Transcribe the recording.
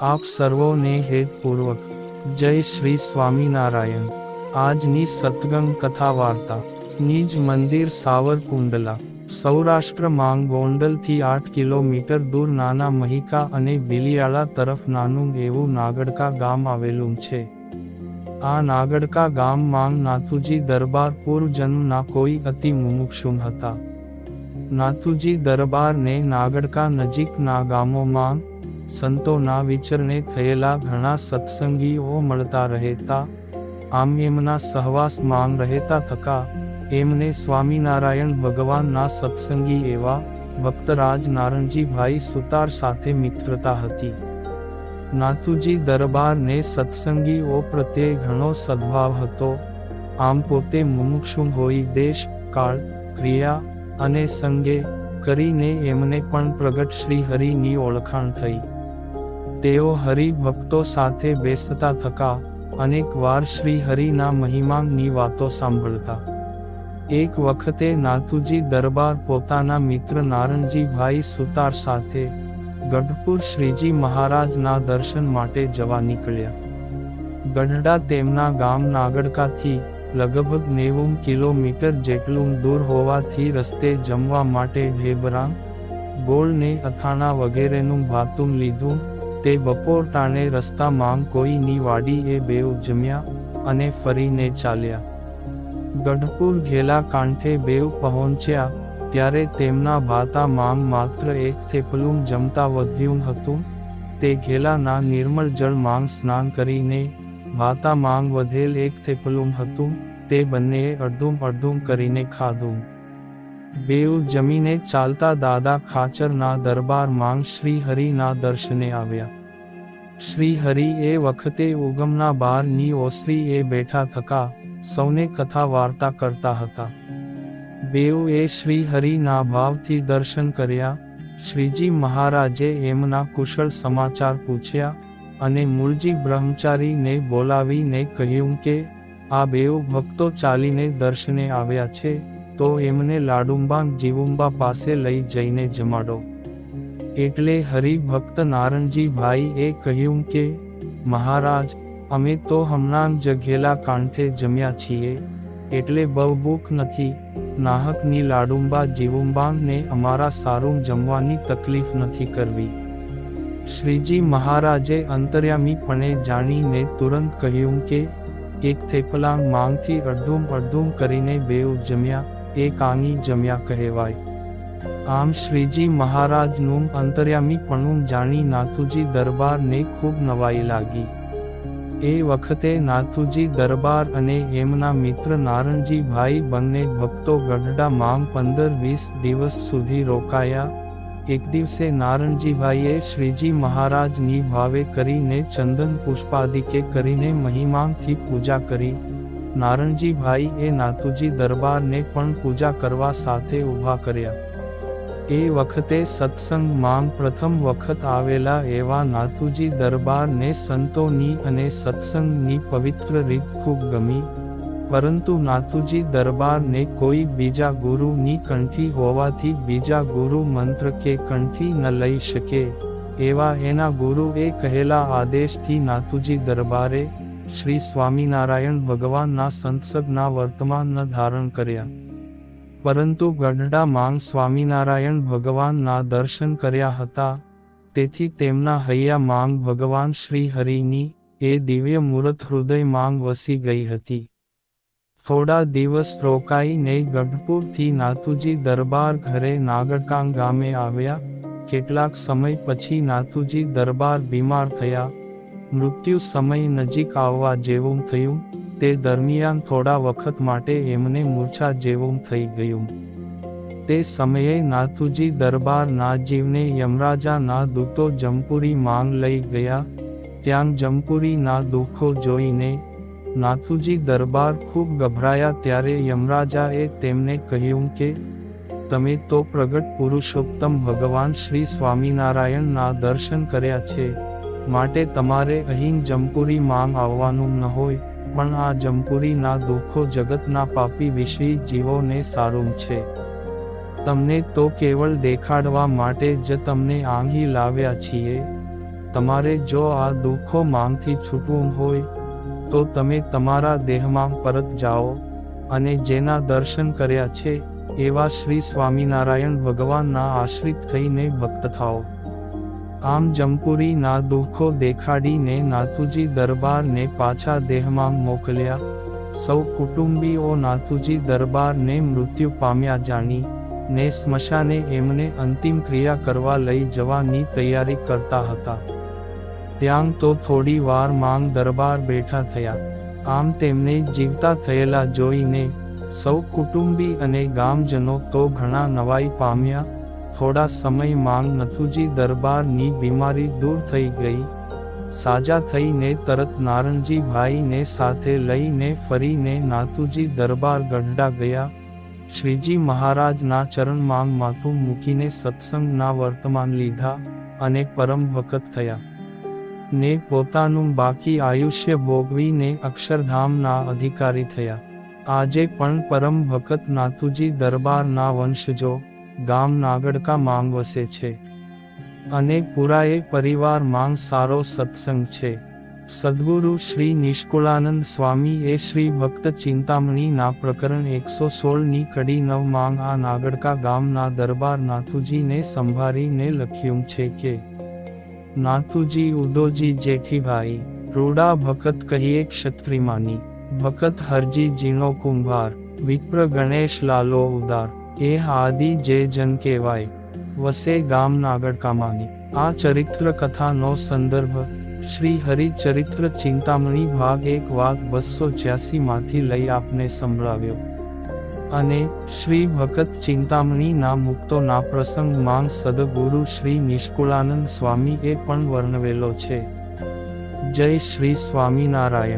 આપ સર્વોને હેતપૂર્વક જય શ્રી સ્વામિનારાયણ. આજની સતગંગ કથા વાર્તા નિજ મંદિર સાવરકુંડલા. સૌરાષ્ટ્ર માંગ ગોંડલથી આઠ કિલોમીટર દૂર નાના મહિકા અને બિલિયાળા તરફ નાનું એવું નાગડકા ગામ આવેલું છે. આ નાગડકા ગામ માંગ નાથુજી દરબાર પૂર્વજન્મના કોઈ અતિ મુમુક્ષુમ હતા. નાથુજી દરબારને નાગડકા નજીકના ગામોમાં સંતોના વિચરણે થયેલા ઘણા સત્સંગીઓ મળતા રહેતા, આમ એમના સહવાસ માંગ રહેતા થકા, એમને સ્વામિનારાયણ ભગવાનના સત્સંગી એવા ભક્તરાજ નારણજીભાઈ સુતાર સાથે મિત્રતા હતી. નાથુજી દરબારને સત્સંગીઓ પ્રત્યે ઘણો સદભાવ હતો. આમ પોતે મુમુક્ષુ હોઈ દેશ, કાળ, ક્રિયા અને સંગે કરીને એમને પણ પ્રગટ શ્રી હરિની ઓળખાણ થઈ. તેઓ હરિભક્તો સાથે બેસતા થકા. અનેક વાર શ્રી હરિના મહિમાંગની વાતો સાંભળતા. એક વખતે નાથુજી દરબાર પોતાના મિત્ર નારણજીભાઈ સુતાર સાથે ગઢપુર શ્રીજી મહારાજના દર્શન માટે જવા નીકળ્યા. ગઢડા તેમના ગામ નાગડકાથી લગભગ નેવું કિલોમીટર જેટલું દૂર હોવાથી રસ્તે જમવા માટે ઢેબરા ગોળ ને અથાણા વગેરેનું ભાતું લીધું. તે બપોર ટાણે રસ્તામાં કોઈની વાડી એ બેઉ જમ્યા અને ફરીને ચાલ્યા. ગઢપુર ઘેલા કાંઠે બેઉ પહોંચ્યા ત્યારે તેમના ભાતા માંગ માત્ર એક થેપલું જમતા વધ્યું હતું. તે ઘેલાના નિર્મળ જળ માંગ સ્નાન કરીને ભાતા માંગ વધેલ એક થેપલું હતું. તે બંનેએ અડધું અડધું કરીને ખાધું. બેઉ જમીને ચાલતા દાદા ખાચરના દરબાર માંગ શ્રી હરિના દર્શને આવ્યા. શ્રી હરિ એ વખતે ઉગમના બારની ઓસરી એ બેઠા થકા, સૌને કથા વાર્તા કરતા હતા. બેઉ એ શ્રી ભાવથી દર્શન કર્યા, શ્રીજી મહારાજે એમના કુશળ સમાચાર પૂછ્યા અને મૂળજી બ્રહ્મચારીને બોલાવીને કહ્યું કે, આ બેઉ ભક્તો ચાલીને દર્શને આવ્યા છે તો એમને લાડુંબા જીવુંબા પાસે લઈ જઈને જમાડો. એટલે હરિભક્ત નારણજીભાઈ એ કહ્યું કે, મહારાજ, અમે તો હમણાં જઘેલા કાંઠે જમ્યા છીએ, એટલે બહુ ભૂખ નથી. નાહકની લાડુંબા જીવુંબાને અમારા સારું જમવાની તકલીફ નથી કરવી. શ્રીજી મહારાજે અંતર્યામીપણે જાણીને તુરંત કહ્યું કે, એક થેપલા માંગથી અડધું અડધું કરીને બેઉ જમ્યા આંગી જમ્યા કહેવાય. આમ શ્રીજી મહારાજનું અંતર્યામીપણું જાણી નાથુજી દરબારને ખૂબ નવાઈ લાગી. એ વખતે નાથુજી દરબાર અને એમના મિત્ર નારણજીભાઈ બંને ભક્તો ગઢડામાં પંદર વીસ દિવસ સુધી રોકાયા. એક દિવસે નારણજીભાઈએ શ્રીજી મહારાજની ભાવે કરીને ચંદન પુષ્પાદિકે કરીને મહિમાંથી પૂજા કરી. નારણજીભાઈ એ નાતુજી દરબારને પણ પૂજા કરવા સાથે ઊભા કર્યા. એ વખતે સત્સંગ માંગ પ્રથમ વખત આવેલા એવા નાતુજી દરબારને સંતોની અને સત્સંગની પવિત્ર રીત ખૂબ ગમી, પરંતુ નાતુજી દરબારને કોઈ બીજા ગુરુની કંઠી હોવાથી બીજા ગુરુ મંત્ર કે કંઠી ન લઈ શકે, એવા એના ગુરુ એ કહેલા આદેશથી નાતુજી દરબારે શ્રી સ્વામિનારાયણ ભગવાનના સંસદના વર્તમાન ધારણ કર્યા. પરંતુ ગઢડા માંગ સ્વામિનારાયણ ભગવાનના દર્શન કર્યા હતા. તેથી તેમના હૈયા માંગ ભગવાન શ્રી હરિની, એ દિવ્ય મૂર્ત હૃદય માંગ વસી ગઈ હતી. થોડા દિવસ રોકાઈને ગઢપુરથી નાતુજી દરબાર ઘરે નાગરકાંગ ગામે આવ્યા. કેટલાક સમય પછી નાતુજી દરબાર બીમાર થયા. મૃત્યુ સમય નજીક આવવા જેવું થયું, તે દરમિયાન થોડા વખત માટે એમને મૂર્છા જેવું થઈ ગયું. તે સમયે નાથુજી દરબાર નાજીવને યમરાજાના દૂતો જમપુરી માંગ લઈ ગયા, ત્યાં જમપુરીના દુઃખો જોઈને, નાથુજી દરબાર ખૂબ ગભરાયા ત્યારે યમરાજાએ તેમને કહ્યું કે, તમે તો પ્રગટ પુરુષોત્તમ ભગવાન શ્રી સ્વામિનારાયણના દર્શન કર્યા છે. માટે તમારે અહીં જમપુરી માંગ આવવાનું ન હોય, પણ આ જમપુરીના દુઃખો જગતના પાપી વિષયી જીવોને સારું છે. તમને તો કેવળ દેખાડવા માટે જ તમને આંગી લાવ્યા છીએ. તમારે જો આ દુઃખો માંગથી છૂટવું હોય, તો તમે તમારા દેહમાં પરત જાઓ, અને જેના દર્શન કર્યા છે, એવા શ્રી સ્વામિનારાયણ ભગવાનના આશ્રિત થઈને ભક્ત થાઓ. આમ જમપુરીના દુઃખો દેખાડીને નાથુજી દરબારને પાછા દેહમાં મોકલ્યા. સૌ કુટુંબીઓ નાથુજી દરબારને મૃત્યુ પામ્યા જાણી, ને સ્મશાને એમને અંતિમ ક્રિયા કરવા લઈ જવાની તૈયારી કરતા હતા. ત્યાં તો થોડી વાર માંગ દરબાર બેઠા થયા. આમ તેમને જીવતા થયેલા જોઈને, સૌ કુટુંબી અને ગામજનો તો ઘણા નવાઈ પામ્યા થોડા સમય માંગ નથુજી દરબારની બીમારી દૂર થઈ ગઈ. સાજા થઈને તરત નારણજીભાઈને સાથે લઈને ફરીને નાથુજી દરબાર ગઢડા ગયા. શ્રીજી મહારાજના ચરણમાં માથું મૂકીને સત્સંગના વર્તમાન લીધા અને પરમ ભક્ત થયા. ને પોતાનું બાકી આયુષ્ય ભોગવીને અક્ષરધામના અધિકારી થયા. આજે પણ પરમ ભક્ત નાથુજી દરબારના વંશજો ગામ નાગડકા માંગ વસે છે. અને પુરાએ પરિવાર માંગ સારો સત્સંગ છે. સદગુરુ શ્રી નિષ્કુળાનંદ સ્વામી એ શ્રી ભક્ત ચિંતામણીના પ્રકરણ એકસો સોળની કડી નવ માંગ આ નાગડકા ગામના દરબાર નાથુજીને સંભાળીને લખ્યું છે કે, નાથુજી ઉદોજી જેઠીભાઈ રૂડા ભકત કહીએ ક્ષત્રિમાની, ભકત હરજી જીણો કુંભાર, વિપ્ર ગણેશ લાલો ઉદાર એ આદિ જે જન કહેવાય. વસે ગામ નાગડકામાની. આ ચરિત્ર કથાનો સંદર્ભ શ્રી હરિચરિત્ર ચિંતામણી ભાગ એક વાગ બસો માંથી લઈ આપને સંભળાવ્યો. અને શ્રી ભગત ચિંતામણીના મુક્તોના પ્રસંગ માંગ સદગુરુ શ્રી નિષ્કુળાનંદ સ્વામી એ પણ વર્ણવેલો છે. જય શ્રી સ્વામિનારાયણ.